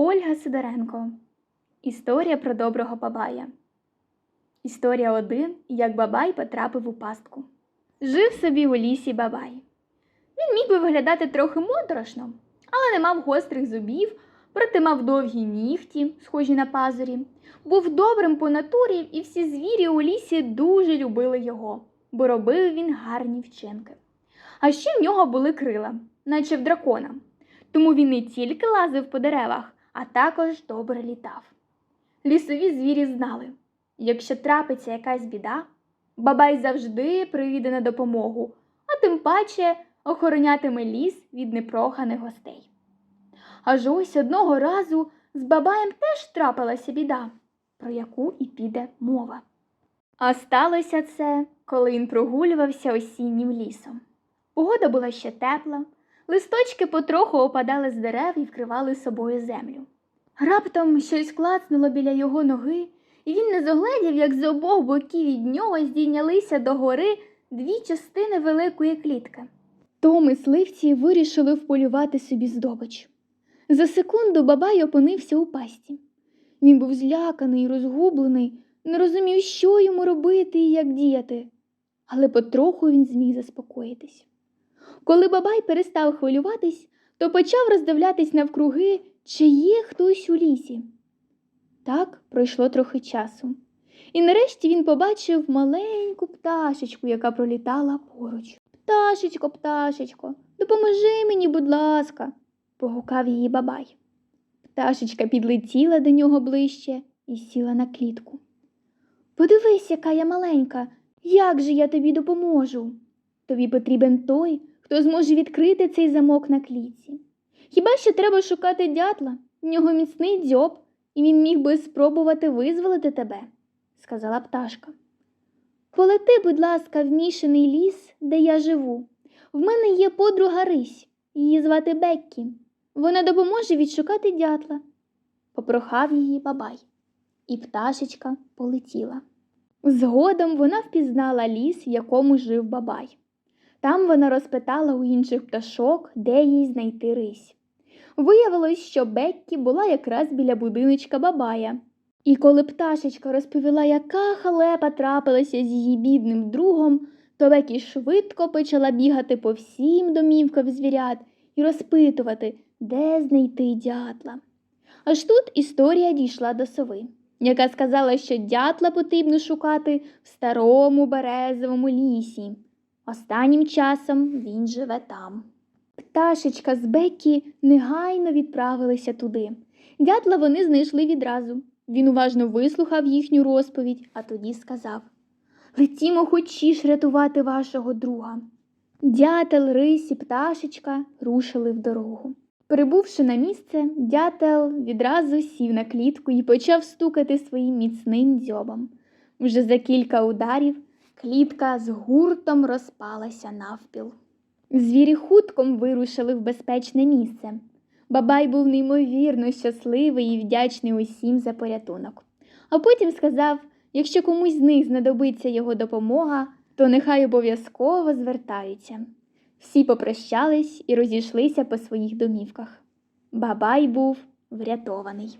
Ольга Сидоренко. Історія про доброго бабая. Історія 1. Як бабай потрапив у пастку. Жив собі у лісі бабай. Він міг би виглядати трохи моторошно, але не мав гострих зубів, проте мав довгі нігті, схожі на пазурі, був добрим по натурі, і всі звірі у лісі дуже любили його, бо робив він гарні вчинки. А ще в нього були крила, наче в дракона. Тому він не тільки лазив по деревах, а також добре літав. Лісові звірі знали, якщо трапиться якась біда, бабай завжди прийде на допомогу, а тим паче охоронятиме ліс від непроханих гостей. Аж ось одного разу з бабаєм теж трапилася біда, про яку і піде мова. А сталося це, коли він прогулювався осіннім лісом. Погода була ще тепла, листочки потроху опадали з дерев і вкривали собою землю. Раптом щось клацнуло біля його ноги, і він не зогледів, як з обох боків від нього здійнялися до гори дві частини великої клітки. То мисливці вирішили вполювати собі здобич. За секунду бабай опинився у пасті. Він був зляканий розгублений, не розумів, що йому робити і як діяти, але потроху він зміг заспокоїтись. Коли бабай перестав хвилюватись, то почав роздивлятись навкруги, чи є хтось у лісі. Так пройшло трохи часу. І нарешті він побачив маленьку пташечку, яка пролітала поруч. Пташечко, пташечко, допоможи мені, будь ласка, погукав її бабай. Пташечка підлетіла до нього ближче і сіла на клітку. Подивись, яка я маленька, як же я тобі допоможу? Тобі потрібен той, хто зможе відкрити цей замок на клітці. Хіба що треба шукати дятла? В нього міцний дзьоб, і він міг би спробувати визволити тебе, сказала пташка. Полети, будь ласка, в мішаний ліс, де я живу. В мене є подруга Рись, її звати Беккі. Вона допоможе відшукати дятла. Попрохав її бабай, і пташечка полетіла. Згодом вона впізнала ліс, в якому жив бабай. Там вона розпитала у інших пташок, де їй знайти рись. Виявилось, що Беккі була якраз біля будиночка бабая. І коли пташечка розповіла, яка халепа трапилася з її бідним другом, то Бекі швидко почала бігати по всім домівкам звірят і розпитувати, де знайти дятла. Аж тут історія дійшла до сови, яка сказала, що дятла потрібно шукати в старому березовому лісі. Останнім часом він живе там. Пташечка з Бекі негайно відправилися туди. Дятла вони знайшли відразу. Він уважно вислухав їхню розповідь, а тоді сказав Летімо хочіш рятувати вашого друга. Дятел, рись і пташечка рушили в дорогу. Прибувши на місце, дятел відразу сів на клітку і почав стукати своїм міцним дзьобом. Вже за кілька ударів клітка з гуртом розпалася навпіл. Звірі хутком вирушили в безпечне місце. Бабай був неймовірно щасливий і вдячний усім за порятунок. А потім сказав, якщо комусь з них знадобиться його допомога, то нехай обов'язково звертаються. Всі попрощались і розійшлися по своїх домівках. Бабай був врятований.